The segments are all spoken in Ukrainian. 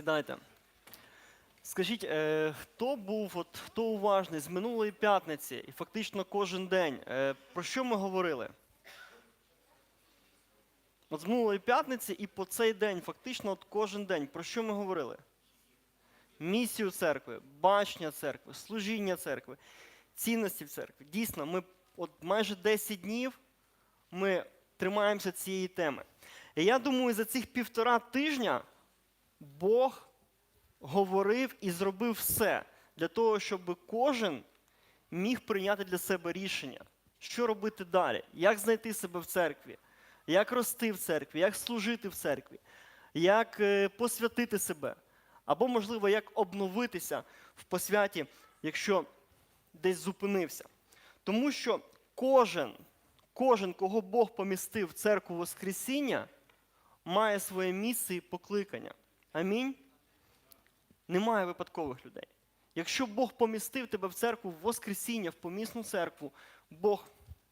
Сідайте. Скажіть, е, хто був, от, хто уважний з минулої п'ятниці і фактично кожен день? Е, про що ми говорили? От з минулої п'ятниці і по цей день, фактично от кожен день. Про що ми говорили? Місію церкви, бачення церкви, служіння церкви, цінності в церкві. Дійсно, ми от майже 10 днів ми тримаємося цієї теми. І я думаю, за цих півтора тижня Бог говорив і зробив все для того, щоб кожен міг прийняти для себе рішення, що робити далі, як знайти себе в церкві, як рости в церкві, як служити в церкві, як е, посвятити себе, або, можливо, як обновитися в посвяті, якщо десь зупинився. Тому що кожен, кожен, кого Бог помістив в церкву Воскресіння, має своє місце і покликання. Амінь. Немає випадкових людей. Якщо Бог помістив тебе в церкву в Воскресіння, в помісну церкву, Бог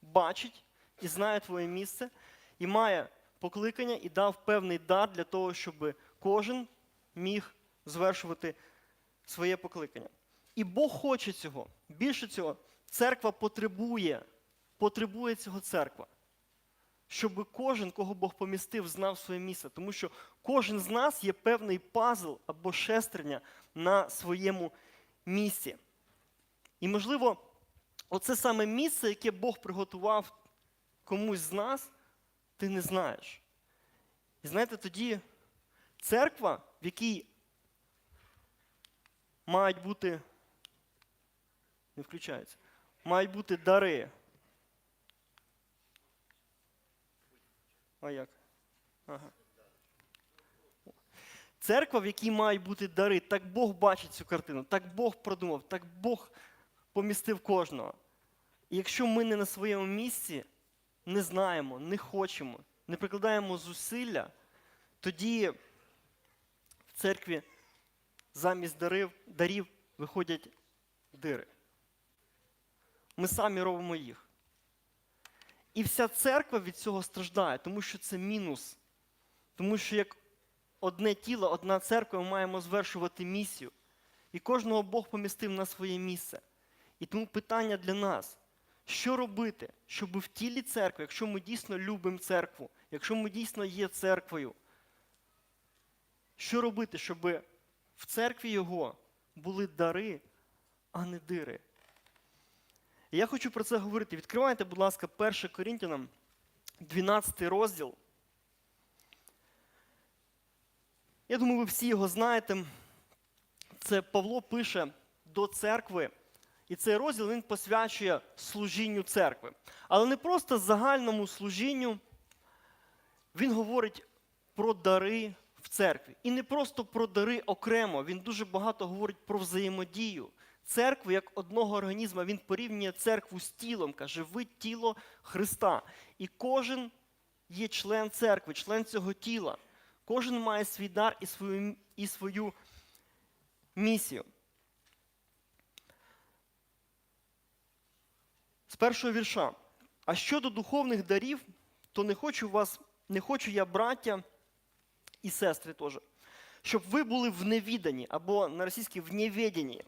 бачить і знає твоє місце, і має покликання і дав певний дар для того, щоб кожен міг звершувати своє покликання. І Бог хоче цього. Більше цього, церква потребує, потребує цього церква. Щоб кожен, кого Бог помістив, знав своє місце. Тому що кожен з нас є певний пазл або шестерня на своєму місці. І, можливо, оце саме місце, яке Бог приготував комусь з нас, ти не знаєш. І знаєте, тоді церква, в якій мають бути, не включається, мають бути дари. А як? Ага. Церква, в якій мають бути дари, так Бог бачить цю картину, так Бог продумав, так Бог помістив кожного. І якщо ми не на своєму місці, не знаємо, не хочемо, не прикладаємо зусилля, тоді в церкві замість дарів, дарів виходять дири. Ми самі робимо їх. І вся церква від цього страждає, тому що це мінус. Тому що як одне тіло, одна церква, ми маємо звершувати місію. І кожного Бог помістив на своє місце. І тому питання для нас, що робити, щоб в тілі церкви, якщо ми дійсно любимо церкву, якщо ми дійсно є церквою, що робити, щоб в церкві Його були дари, а не дири? Я хочу про це говорити. Відкривайте, будь ласка, 1 Корінтянам, 12 розділ. Я думаю, ви всі його знаєте. Це Павло пише до церкви, і цей розділ він посвячує служінню церкви. Але не просто загальному служінню, він говорить про дари в церкві. І не просто про дари окремо, він дуже багато говорить про взаємодію. Церкви як одного організму, він порівнює церкву з тілом, каже, ви тіло Христа. І кожен є член церкви, член цього тіла. Кожен має свій дар і свою, і свою місію. З першого вірша. А щодо духовних дарів, то не хочу вас, не хочу я, браття і сестри теж, щоб ви були в невіданні, або на російській в невіденні.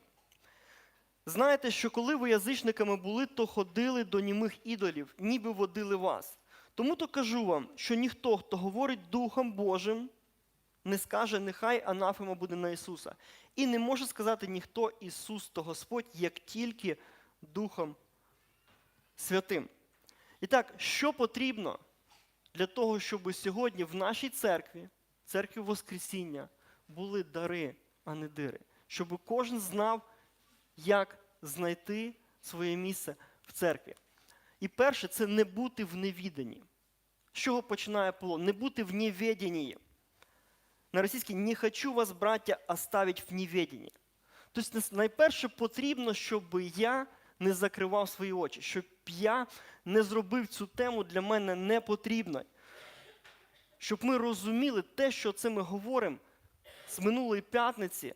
Знаєте, що коли ви язичниками були, то ходили до німих ідолів, ніби водили вас. Тому то кажу вам, що ніхто, хто говорить Духом Божим, не скаже, нехай анафема буде на Ісуса. І не може сказати ніхто Ісус то Господь, як тільки Духом Святим. І так, що потрібно для того, щоб сьогодні в нашій церкві, церкві Воскресіння, були дари, а не дири? Щоб кожен знав, як знайти своє місце в церкві. І перше, це не бути в невіданні. З чого починає Павло? Не бути в неведенні. На російській не хочу вас, браття, оставить в неведенні. Тобто, найперше потрібно, щоб я не закривав свої очі, щоб я не зробив цю тему для мене непотрібною. Щоб ми розуміли те, що це ми говоримо з минулої п'ятниці,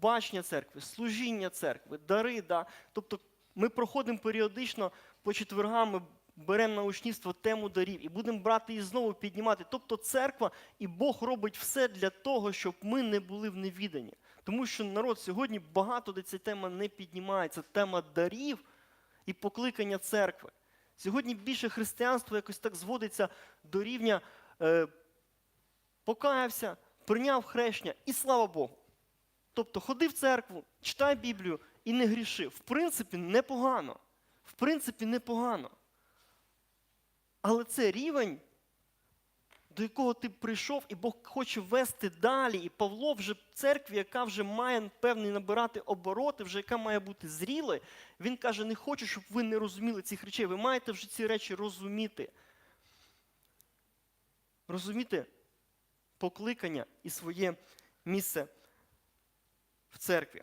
бачення церкви, служіння церкви, дари. Да? Тобто ми проходимо періодично по четвергам, беремо научніство тему дарів і будемо брати і знову піднімати. Тобто церква і Бог робить все для того, щоб ми не були в невіданні. Тому що народ сьогодні багато де ця тема не піднімається. Тема дарів і покликання церкви. Сьогодні більше християнство якось так зводиться до рівня е, покаявся, прийняв хрещення і слава Богу. Тобто ходи в церкву, читай Біблію і не гріши. В принципі, непогано. В принципі, непогано. Але це рівень, до якого ти прийшов, і Бог хоче вести далі. І Павло вже в церкві, яка вже має певний набирати обороти, вже яка має бути зрілою, він каже: не хочу, щоб ви не розуміли цих речей. Ви маєте вже ці речі розуміти. Розуміти покликання і своє місце в церкві.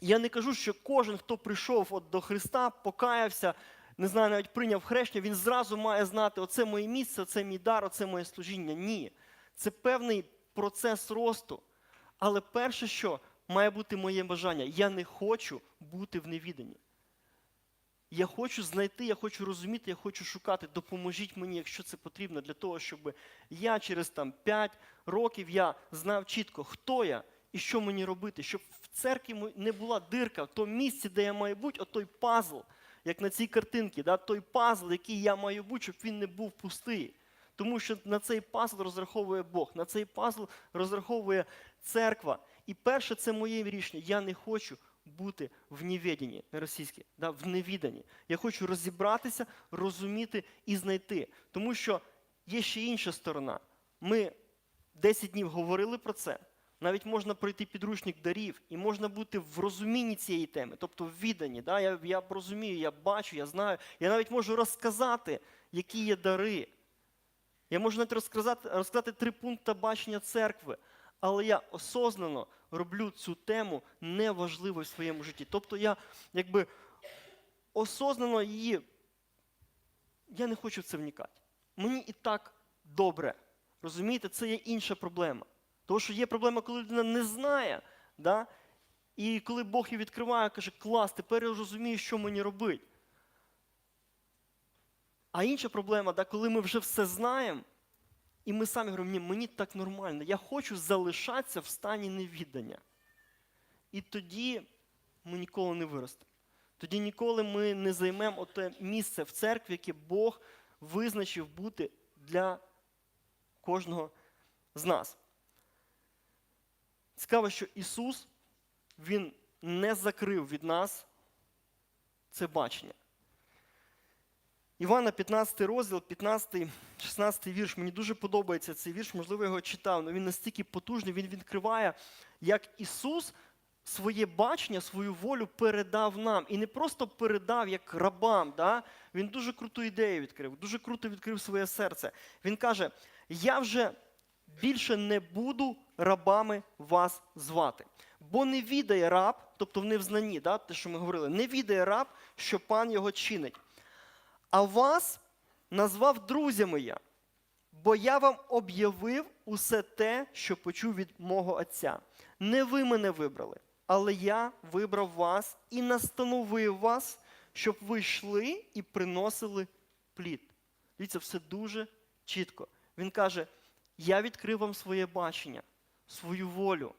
Я не кажу, що кожен, хто прийшов от до Христа, покаявся, не знаю, навіть прийняв хрещення, він зразу має знати, оце моє місце, оце мій дар, оце моє служіння. Ні. Це певний процес росту. Але перше, що має бути моє бажання, я не хочу бути в невіданні. Я хочу знайти, я хочу розуміти, я хочу шукати. Допоможіть мені, якщо це потрібно, для того, щоб я через там 5 років я знав чітко, хто я і що мені робити, щоб в церкві не була дирка, в тому місці, де я маю бути, отой пазл, як на цій картинці, да, той пазл, який я маю бути, щоб він не був пустий. Тому що на цей пазл розраховує Бог, на цей пазл розраховує церква. І перше, це моє рішення. Я не хочу бути в невіденні, не російське, да, в невіданні. Я хочу розібратися, розуміти і знайти. Тому що є ще інша сторона. Ми 10 днів говорили про це. Навіть можна пройти підручник дарів, і можна бути в розумінні цієї теми, тобто в відданні. Да? Я, я розумію, я бачу, я знаю. Я навіть можу розказати, які є дари. Я можу навіть розказати, розказати три пункти бачення церкви, але я осознано роблю цю тему неважливою в своєму житті. Тобто я якби осознано її. Я не хочу в це вникати. Мені і так добре. Розумієте, це є інша проблема. Тому що є проблема, коли людина не знає, да? і коли Бог її відкриває, каже, клас, тепер я розумію, що мені робити. А інша проблема, да, коли ми вже все знаємо, і ми самі говоримо, ні, мені так нормально, я хочу залишатися в стані невіддання. І тоді ми ніколи не виростемо. Тоді ніколи ми не займемо те місце в церкві, яке Бог визначив бути для кожного з нас. Цікаво, що Ісус Він не закрив від нас це бачення. Івана 15 розділ, 15, 16 вірш. Мені дуже подобається цей вірш, можливо, його читав, але він настільки потужний, він відкриває, як Ісус своє бачення, свою волю передав нам. І не просто передав як рабам. Да? Він дуже круту ідею відкрив, дуже круто відкрив своє серце. Він каже: Я вже більше не буду рабами вас звати. Бо не відає раб, тобто в невзнанні, да, те, що ми говорили, не відає раб, що пан його чинить. А вас назвав друзями я, бо я вам об'явив усе те, що почув від мого Отця. Не ви мене вибрали, але я вибрав вас і настановив вас, щоб ви йшли і приносили плід. Дивіться, все дуже чітко. Він каже: я відкрив вам своє бачення, свою волю,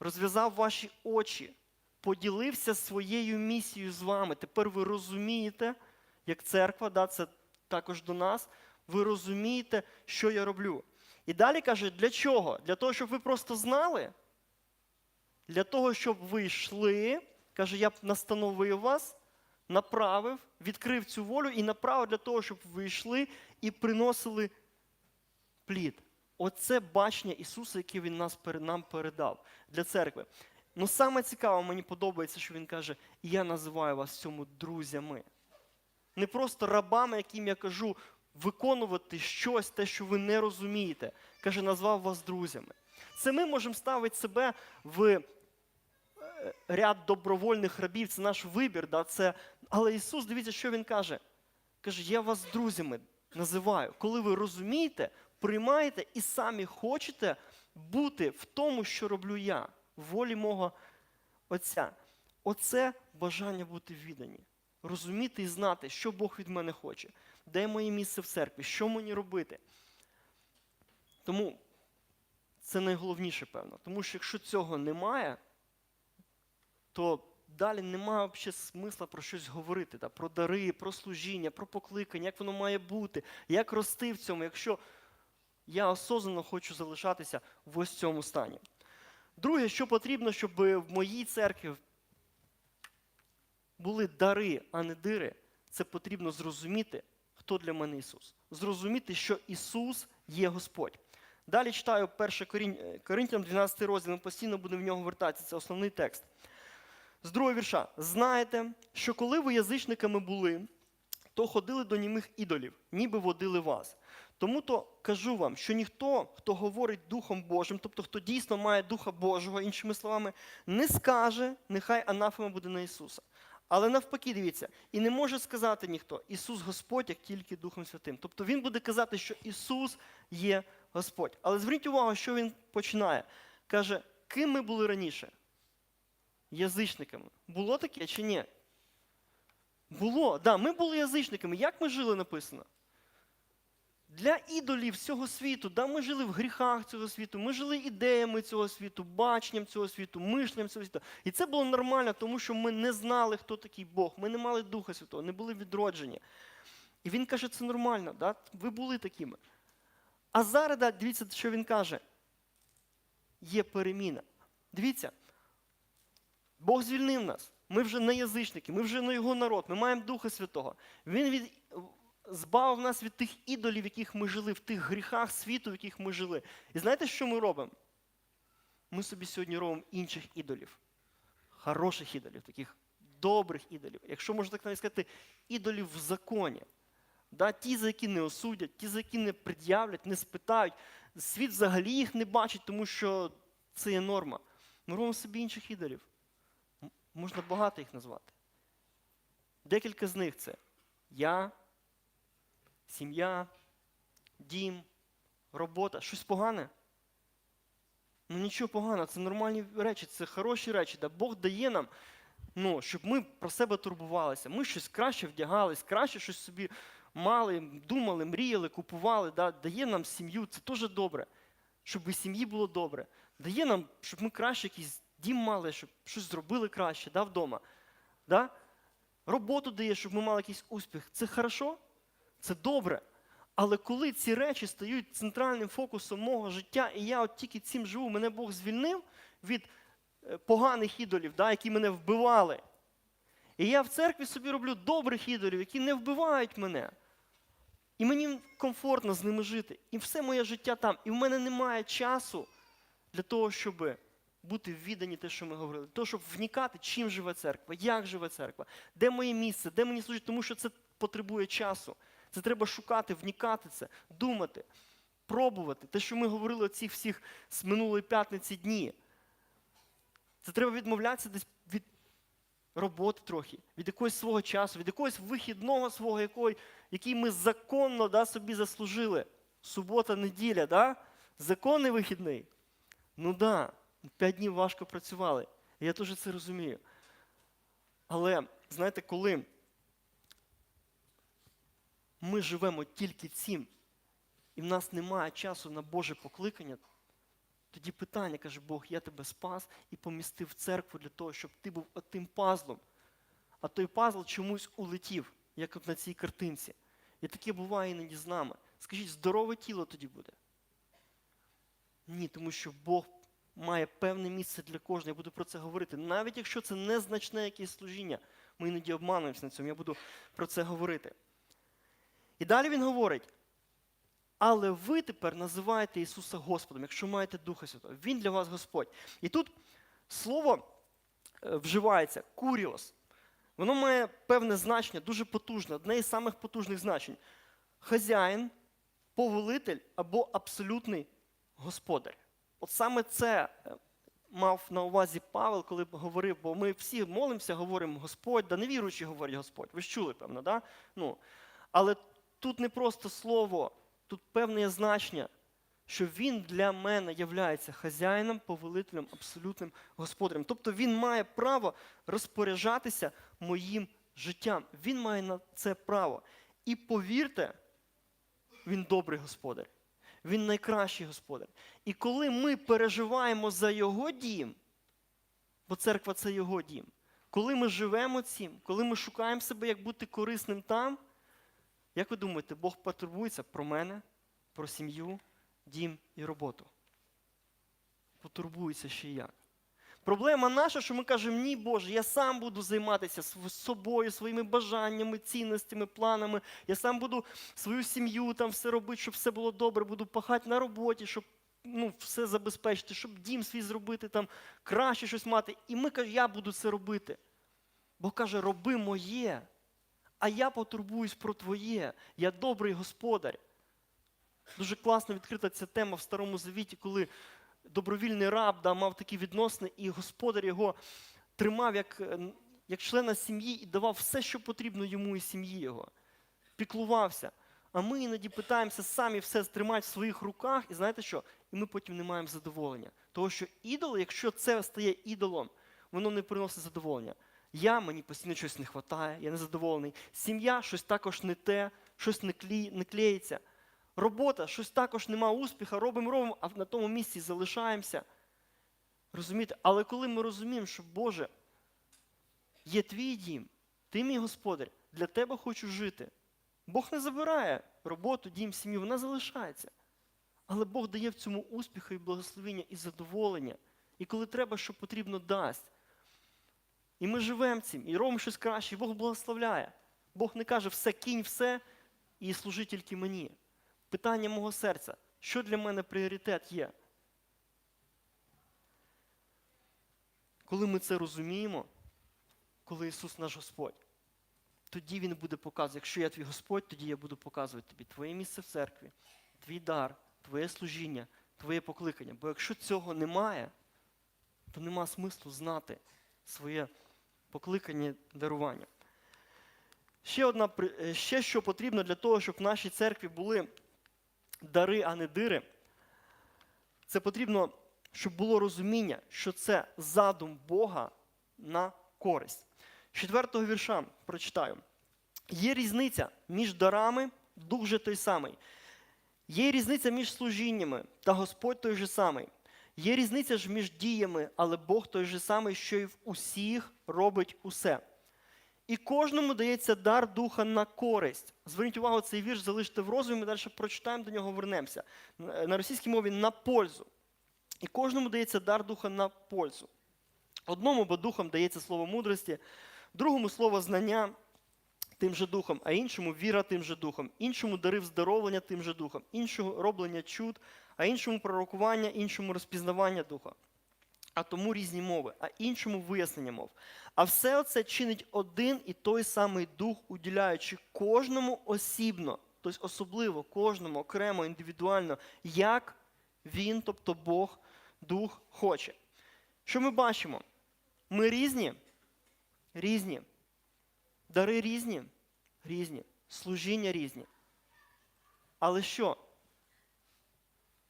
розв'язав ваші очі, поділився своєю місією з вами. Тепер ви розумієте, як церква, да, це також до нас, ви розумієте, що я роблю. І далі каже, для чого? Для того, щоб ви просто знали, для того, щоб ви йшли, каже, я б настановив вас, направив, відкрив цю волю і направив для того, щоб ви йшли і приносили плід. Оце бачення Ісуса, яке Він нас, нам передав для церкви. Ну саме цікаво, мені подобається, що Він каже, я називаю вас цьому друзями. Не просто рабами, яким я кажу, виконувати щось, те, що ви не розумієте. Каже, назвав вас друзями. Це ми можемо ставити себе в е, ряд добровольних рабів, це наш вибір. Да? Це... Але Ісус, дивіться, що Він каже. Каже, я вас друзями називаю. Коли ви розумієте, приймаєте і самі хочете бути в тому, що роблю я, в волі мого Отця. Оце бажання бути віддані. розуміти і знати, що Бог від мене хоче, де моє місце в церкві, що мені робити. Тому це найголовніше, певно. Тому що якщо цього немає, то далі немає взагалі смисла про щось говорити, да? про дари, про служіння, про покликання, як воно має бути, як рости в цьому, якщо я осознанно хочу залишатися в ось цьому стані. Друге, що потрібно, щоб в моїй церкві були дари, а не дири, це потрібно зрозуміти, хто для мене Ісус. Зрозуміти, що Ісус є Господь. Далі читаю 1 Корін- Коринтянам 12 розділ, ми постійно будемо в нього вертатися, це основний текст. З другого вірша. Знаєте, що коли ви язичниками були, то ходили до німих ідолів, ніби водили вас. Тому то кажу вам, що ніхто, хто говорить Духом Божим, тобто хто дійсно має Духа Божого, іншими словами, не скаже, нехай анафема буде на Ісуса. Але навпаки, дивіться, і не може сказати ніхто Ісус Господь, як тільки Духом Святим. Тобто Він буде казати, що Ісус є Господь. Але зверніть увагу, що він починає. Каже, ким ми були раніше? Язичниками. Було таке чи ні? Було, да, ми були язичниками. Як ми жили написано? Для ідолів цього світу, да, ми жили в гріхах цього світу, ми жили ідеями цього світу, баченням цього світу, мишленням цього світу. І це було нормально, тому що ми не знали, хто такий Бог, ми не мали Духа Святого, не були відроджені. І він каже, це нормально, да? ви були такими. А зараз, да, дивіться, що він каже. Є переміна. Дивіться, Бог звільнив нас. Ми вже не язичники, ми вже не його народ, ми маємо Духа Святого. Він від, збавив нас від тих ідолів, в яких ми жили, в тих гріхах світу, в яких ми жили. І знаєте, що ми робимо? Ми собі сьогодні робимо інших ідолів. Хороших ідолів, таких добрих ідолів. Якщо можна так навіть сказати, ідолів в законі. Да, ті, за які не осудять, ті, за які не пред'являть, не спитають. Світ взагалі їх не бачить, тому що це є норма. Ми робимо собі інших ідолів. Можна багато їх назвати. Декілька з них це я, сім'я, дім, робота. Щось погане? Ну нічого поганого, це нормальні речі, це хороші речі. Да Бог дає нам, ну, щоб ми про себе турбувалися. Ми щось краще вдягались, краще щось собі мали, думали, мріяли, купували. Да? Дає нам сім'ю, це теж добре. Щоб і сім'ї було добре. Дає нам, щоб ми краще якийсь дім мали, щоб щось зробили краще да, вдома. Да? Роботу дає, щоб ми мали якийсь успіх. Це хорошо? Це добре. Але коли ці речі стають центральним фокусом мого життя, і я от тільки цим живу, мене Бог звільнив від е, поганих ідолів, да, які мене вбивали. І я в церкві собі роблю добрих ідолів, які не вбивають мене. І мені комфортно з ними жити. І все моє життя там. І в мене немає часу для того, щоб бути віддані те, що ми говорили, для того, щоб вникати, чим живе церква, як живе церква, де моє місце, де мені служить, тому що це потребує часу. Це треба шукати, вникати це, думати, пробувати. Те, що ми говорили оці всіх з минулої п'ятниці дні. Це треба відмовлятися десь від роботи трохи, від якогось свого часу, від якогось вихідного свого, якої, який ми законно да, собі заслужили. Субота, неділя, да? законний вихідний. Ну да, п'ять днів важко працювали. Я теж це розумію. Але знаєте, коли ми живемо тільки цим, і в нас немає часу на Боже покликання, тоді питання, каже Бог, я тебе спас і помістив в церкву для того, щоб ти був отим пазлом. А той пазл чомусь улетів, як от на цій картинці. І таке буває іноді з нами. Скажіть, здорове тіло тоді буде? Ні, тому що Бог має певне місце для кожного. Я буду про це говорити. Навіть якщо це незначне якесь служіння, ми іноді обмануємося на цьому, я буду про це говорити. І далі він говорить: але ви тепер називаєте Ісуса Господом, якщо маєте Духа Святого. Він для вас Господь. І тут слово е, вживається куріос. Воно має певне значення, дуже потужне, одне із самих потужних значень. Хазяїн, повелитель або абсолютний господар. От саме це е, мав на увазі Павел, коли говорив, бо ми всі молимося, говоримо Господь, да невіруючі говорять Господь. Ви ж чули, певно, да? Ну, але тут не просто слово, тут певне значення, що він для мене являється хазяїном, повелителем, абсолютним господарем. Тобто він має право розпоряджатися моїм життям. Він має на це право. І повірте, він добрий господар. Він найкращий господар. І коли ми переживаємо за його дім, бо церква це його дім, коли ми живемо цим, коли ми шукаємо себе, як бути корисним там, як ви думаєте, Бог потурбується про мене, про сім'ю, дім і роботу? Потурбується ще й як. Проблема наша, що ми кажемо, ні, Боже, я сам буду займатися собою, своїми бажаннями, цінностями, планами. Я сам буду свою сім'ю там все робити, щоб все було добре, буду пахати на роботі, щоб ну, все забезпечити, щоб дім свій зробити, там краще щось мати. І ми кажемо, я буду це робити. Бог каже, роби моє, а я потурбуюсь про твоє. Я добрий господар. Дуже класно відкрита ця тема в Старому Завіті, коли добровільний раб да, мав такі відносини, і господар його тримав як, е, як члена сім'ї і давав все, що потрібно йому і сім'ї його. Піклувався. А ми іноді питаємося самі все тримати в своїх руках, і знаєте що? І ми потім не маємо задоволення. Того, що ідол, якщо це стає ідолом, воно не приносить задоволення. Я, мені постійно щось не вистачає, я не задоволений. Сім'я щось також не те, щось не, клі, не клеїться. Робота, щось також нема успіху, робимо, робимо, а на тому місці залишаємося. Розумієте? Але коли ми розуміємо, що Боже, є твій дім, ти мій господар, для тебе хочу жити. Бог не забирає роботу, дім, сім'ю, вона залишається. Але Бог дає в цьому успіху і благословення і задоволення. І коли треба, що потрібно, дасть. І ми живемо цим, і робимо щось краще, і Бог благословляє. Бог не каже, все, кинь все і служи тільки мені. Питання мого серця, що для мене пріоритет є? Коли ми це розуміємо, коли Ісус наш Господь, тоді Він буде показувати, якщо я твій Господь, тоді я буду показувати тобі твоє місце в церкві, твій дар, твоє служіння, твоє покликання. Бо якщо цього немає, то нема смислу знати своє покликання дарування. Ще, одна, е, ще що потрібно для того, щоб в нашій церкві були дари, а не дири, це потрібно, щоб було розуміння, що це задум Бога на користь. Четвертого вірша прочитаю. Є різниця між дарами, дух же той самий. Є різниця між служіннями, та Господь той же самий. Є різниця ж між діями, але Бог той же самий, що й в усіх робить усе. І кожному дається дар духа на користь. Зверніть увагу, цей вірш залиште в розумі, ми далі прочитаємо, до нього вернемося. На російській мові на пользу. І кожному дається дар духа на пользу. Одному, бо духом дається слово мудрості, другому слово знання тим же духом, а іншому віра тим же духом, іншому дари вздоровлення тим же духом, іншому роблення чуд, а іншому пророкування, іншому розпізнавання духа. А тому різні мови, а іншому вияснення мов. А все це чинить один і той самий дух, уділяючи кожному осібно, тобто особливо кожному окремо, індивідуально, як він, тобто Бог, дух хоче. Що ми бачимо? Ми різні, різні, дари різні, різні, служіння різні. Але що?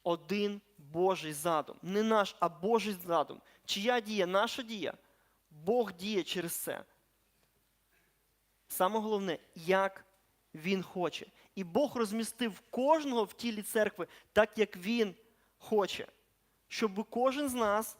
Один Божий задум. Не наш, а Божий задум. Чия дія? Наша дія. Бог діє через це. Саме головне, як Він хоче. І Бог розмістив кожного в тілі церкви так, як Він хоче. Щоб кожен з нас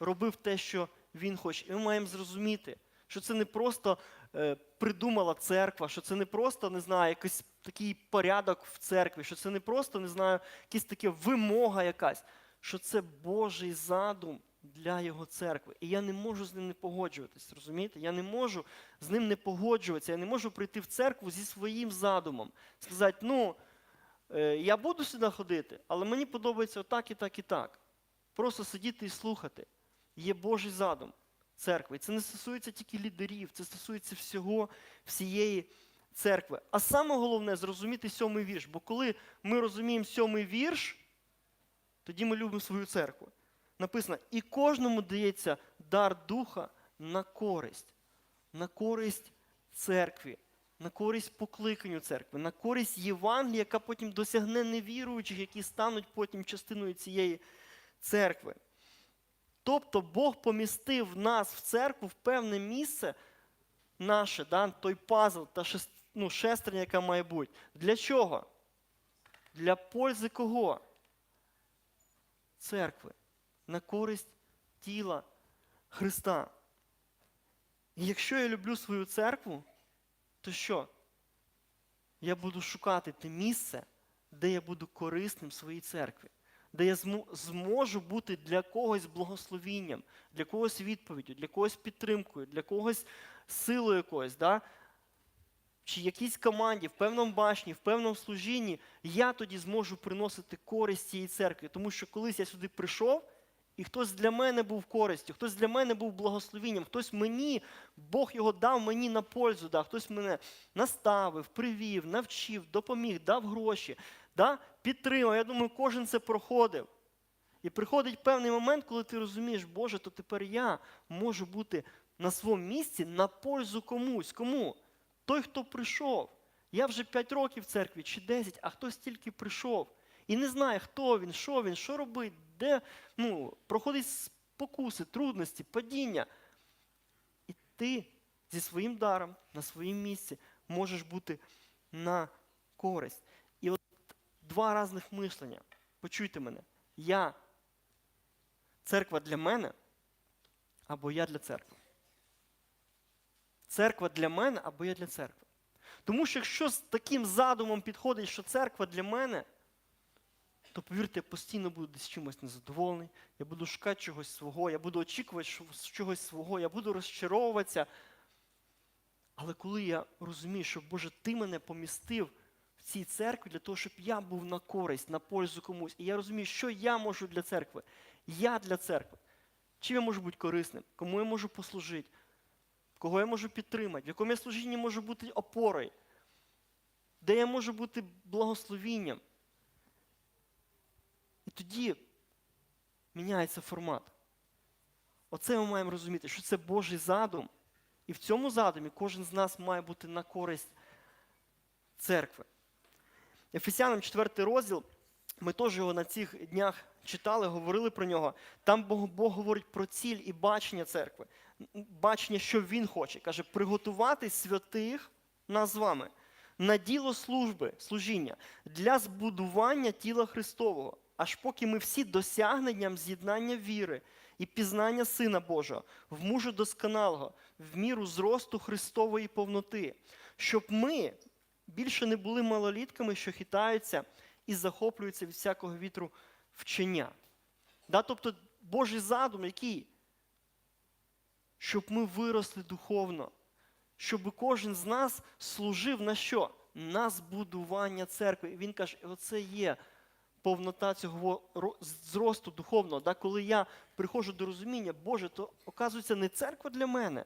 робив те, що Він хоче. І ми маємо зрозуміти, що це не просто е, придумала церква, що це не просто, не знаю, якийсь такий порядок в церкві, що це не просто, не знаю, якась така вимога якась, що це Божий задум для його церкви. І я не можу з ним не погоджуватись, розумієте? Я не можу з ним не погоджуватися, я не можу прийти в церкву зі своїм задумом. Сказати, ну, е, я буду сюди ходити, але мені подобається отак і так і так. Просто сидіти і слухати. Є Божий задум церкви. Це не стосується тільки лідерів, це стосується всього, всієї церкви. А саме головне зрозуміти сьомий вірш. Бо коли ми розуміємо сьомий вірш, тоді ми любимо свою церкву. Написано, і кожному дається дар духа на користь, на користь церкві, на користь покликанню церкви, на користь Євангелія, яка потім досягне невіруючих, які стануть потім частиною цієї церкви. Тобто Бог помістив нас в церкву в певне місце наше, да, той пазл, та ну, шестерня, яка має бути. Для чого? Для пользи кого? Церкви. На користь тіла Христа. І якщо я люблю свою церкву, то що? Я буду шукати те місце, де я буду корисним своїй церкві, де я зможу бути для когось благословінням, для когось відповіддю, для когось підтримкою, для когось силою якоюсь, да? Чи якійсь команді, в певному башні, в певному служінні, я тоді зможу приносити користь цієї церкві. Тому що колись я сюди прийшов, і хтось для мене був користю, хтось для мене був благословінням, хтось мені, Бог його дав мені на пользу, да? хтось мене наставив, привів, навчив, допоміг, дав гроші, да? підтримав. Я думаю, кожен це проходив. І приходить певний момент, коли ти розумієш, Боже, то тепер я можу бути на своєму місці на пользу комусь. Кому? Той, хто прийшов. Я вже 5 років в церкві чи 10, а хтось тільки прийшов. І не знає, хто він, що він, що робить, де ну, проходить спокуси, трудності, падіння. І ти зі своїм даром на своїм місці можеш бути на користь. І от два різних мислення. Почуйте мене. Я церква для мене або я для церкви. Церква для мене або я для церкви. Тому що якщо з таким задумом підходить, що церква для мене, то повірте, я постійно буду десь чимось незадоволений, я буду шукати чогось свого, я буду очікувати чогось свого, я буду розчаровуватися. Але коли я розумію, що Боже, ти мене помістив в цій церкві для того, щоб я був на користь, на пользу комусь, і я розумію, що я можу для церкви. Я для церкви. Чим я можу бути корисним? Кому я можу послужити? Кого я можу підтримати? В якому я служінні можу бути опорою? Де я можу бути благословінням? І тоді міняється формат. Оце ми маємо розуміти, що це Божий задум. І в цьому задумі кожен з нас має бути на користь церкви. Ефесянам 4 розділ, ми теж його на цих днях читали, говорили про нього. Там Бог, Бог говорить про ціль і бачення церкви. Бачення, що Він хоче. Каже, приготувати святих нас з вами на діло служби, служіння для збудування тіла Христового, аж поки ми всі досягненням з'єднання віри і пізнання Сина Божого, в мужу досконалого, в міру зросту Христової повноти, щоб ми більше не були малолітками, що хитаються і захоплюються від всякого вітру вчення. Да? Тобто Божий задум, який? Щоб ми виросли духовно, щоб кожен з нас служив на що? На збудування церкви. І він каже, оце є повнота цього зросту духовного. Да? Коли я приходжу до розуміння, Боже, то оказується не церква для мене,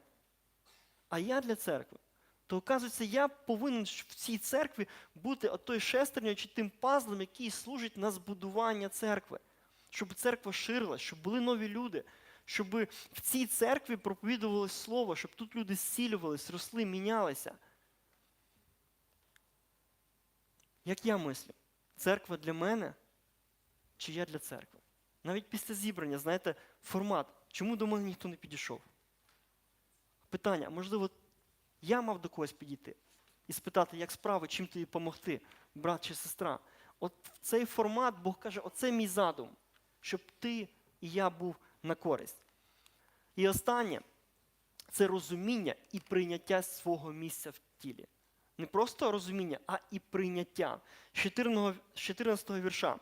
а я для церкви. То оказується, я повинен в цій церкві бути отою шестернею чи тим пазлом, який служить на збудування церкви, щоб церква ширилась, щоб були нові люди, щоб в цій церкві проповідувалось слово, щоб тут люди зцілювались, росли, мінялися. Як я мислю, церква для мене чи я для церкви? Навіть після зібрання, знаєте, формат. Чому до мене ніхто не підійшов? Питання, можливо, я мав до когось підійти і спитати, як справи, чим тобі допомогти, брат чи сестра. От цей формат Бог каже, оце мій задум, щоб ти і я був на користь. І останнє це розуміння і прийняття свого місця в тілі. Не просто розуміння, а і прийняття. З 14 14 вірша.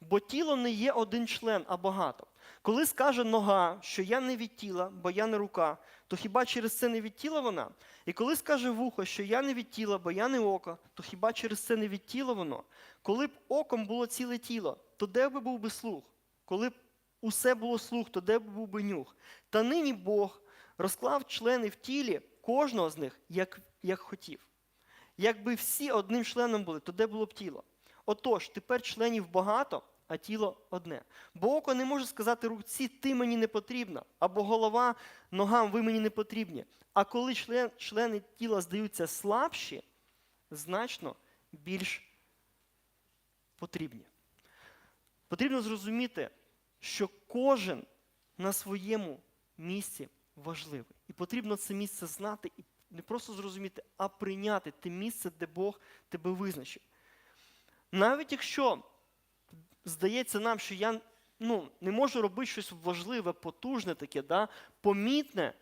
Бо тіло не є один член, а багато. Коли скаже нога, що я не від тіла, бо я не рука, то хіба через це не від тіла вона? І коли скаже вухо, що я не від тіла, бо я не око, то хіба через це не від тіла воно? Коли б оком було ціле тіло, то де би був би слух? Коли б усе було слух, то де б був би нюх? Та нині Бог розклав члени в тілі кожного з них, як, як хотів. Якби всі одним членом були, то де було б тіло? Отож, тепер членів багато, а тіло одне. Бо око не може сказати руці, ти мені не потрібна, або голова ногам, ви мені не потрібні. А коли член, члени тіла здаються слабші, значно більш потрібні. Потрібно зрозуміти, що кожен на своєму місці важливий. І потрібно це місце знати і не просто зрозуміти, а прийняти те місце, де Бог тебе визначив. Навіть якщо здається нам, що я ну, не можу робити щось важливе, потужне таке, да, помітне.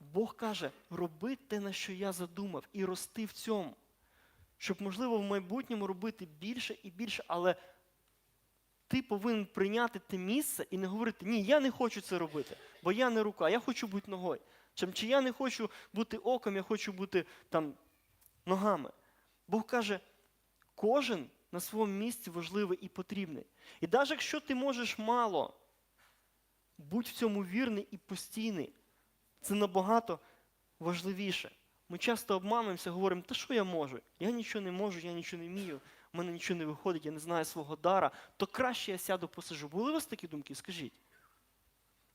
Бог каже, роби те, на що я задумав, і рости в цьому. Щоб, можливо, в майбутньому робити більше і більше, але ти повинен прийняти те місце і не говорити, ні, я не хочу це робити, бо я не рука, я хочу бути ногою. Чи, чи я не хочу бути оком, я хочу бути там ногами. Бог каже, кожен на своєму місці важливий і потрібний. І навіть якщо ти можеш мало, будь в цьому вірний і постійний. Це набагато важливіше. Ми часто обмануємося, говоримо, та що я можу? Я нічого не можу, я нічого не вмію, в мене нічого не виходить, я не знаю свого дара, то краще я сяду посижу. Були у вас такі думки? Скажіть.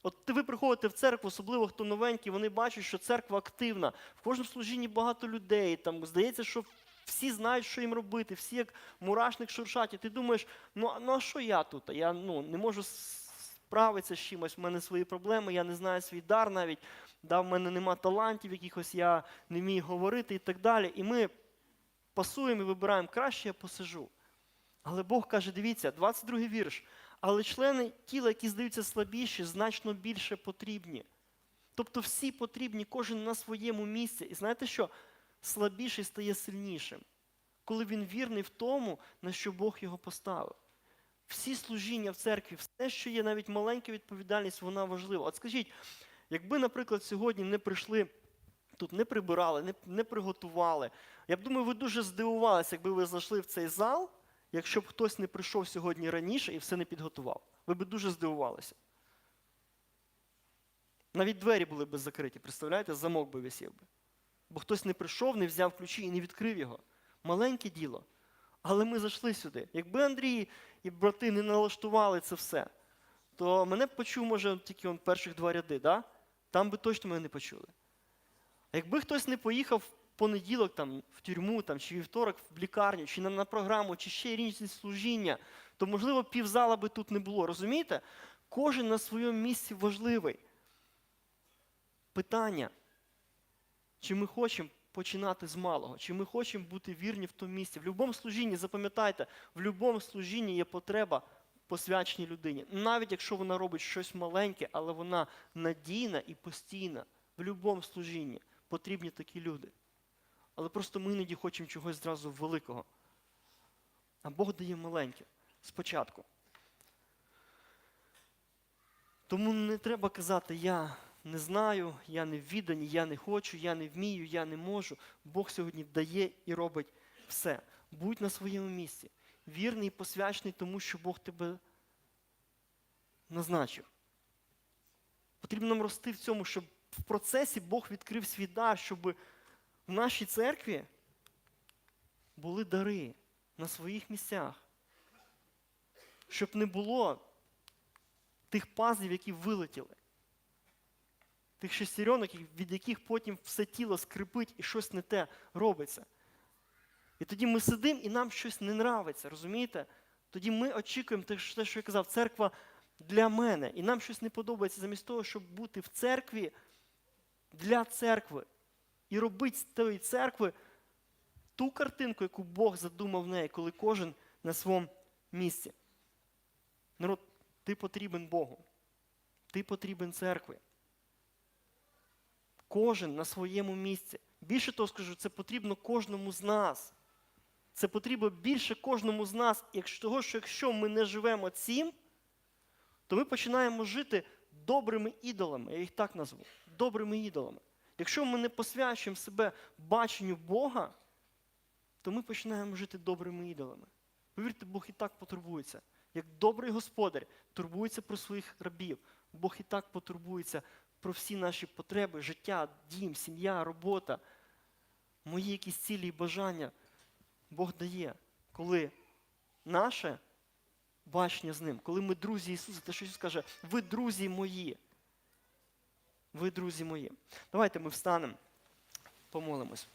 От ви приходите в церкву, особливо хто новенький, вони бачать, що церква активна. В кожному служінні багато людей. Там здається, що всі знають, що їм робити, всі як мурашник шуршать. І ти думаєш, ну, ну а що я тут? Я ну, не можу справитися з чимось, в мене свої проблеми, я не знаю свій дар навіть, да, в мене нема талантів якихось, я не вмію говорити і так далі. І ми пасуємо і вибираємо, краще я посижу. Але Бог каже, дивіться, 22 вірш. Але члени тіла, які здаються слабіші, значно більше потрібні. Тобто всі потрібні, кожен на своєму місці. І знаєте що? Слабіший стає сильнішим, коли він вірний в тому, на що Бог його поставив. Всі служіння в церкві, все, що є, навіть маленька відповідальність, вона важлива. От скажіть, якби, наприклад, сьогодні не прийшли тут, не прибирали, не, не приготували, я б думаю, ви дуже здивувалися, якби ви зайшли в цей зал, якщо б хтось не прийшов сьогодні раніше і все не підготував. Ви б дуже здивувалися. Навіть двері були б закриті, представляєте, замок би висів би. Бо хтось не прийшов, не взяв ключі і не відкрив його. Маленьке діло. Але ми зайшли сюди. Якби Андрій і брати не налаштували це все, то мене б почув, може, тільки он перших два ряди, да? там би точно мене не почули. А якби хтось не поїхав в понеділок там, в тюрму, там, чи вівторок в лікарню, чи на, на програму, чи ще різні служіння, то, можливо, півзала би тут не було. Розумієте? Кожен на своєму місці важливий. Питання, чи ми хочемо починати з малого, чи ми хочемо бути вірні в тому місці. В будь-якому служінні, запам'ятайте, в будь-якому служінні є потреба посвяченій людині. Навіть якщо вона робить щось маленьке, але вона надійна і постійна. В будь-якому служінні потрібні такі люди. Але просто ми іноді хочемо чогось зразу великого. А Бог дає маленьке спочатку. Тому не треба казати, я не знаю, я не відданий, я не хочу, я не вмію, я не можу. Бог сьогодні дає і робить все. Будь на своєму місці. Вірний і посвячений тому, що Бог тебе назначив. Потрібно нам рости в цьому, щоб в процесі Бог відкрив свій дар, щоб в нашій церкві були дари на своїх місцях. Щоб не було тих пазлів, які вилетіли. Тих шестеренок, від яких потім все тіло скрипить і щось не те робиться. І тоді ми сидимо і нам щось не нравиться, розумієте? Тоді ми очікуємо те, що я казав, церква для мене. І нам щось не подобається замість того, щоб бути в церкві для церкви. І робити з тої церкви ту картинку, яку Бог задумав в неї, коли кожен на своєму місці. Народ, ти потрібен Богу. Ти потрібен церкві. Кожен на своєму місці. Більше того скажу, це потрібно кожному з нас. Це потрібно більше кожному з нас, якщо що якщо ми не живемо цим, то ми починаємо жити добрими ідолами. Я їх так назву. Добрими ідолами. Якщо ми не посвячуємо себе баченню Бога, то ми починаємо жити добрими ідолами. Повірте, Бог і так потурбується. Як добрий господар турбується про своїх рабів, Бог і так потурбується про всі наші потреби, життя, дім, сім'я, робота, мої якісь цілі і бажання. Бог дає, коли наше бачення з ним, коли ми друзі Ісуса, те, що Ісус каже, ви друзі мої. Ви друзі мої. Давайте ми встанемо, помолимось.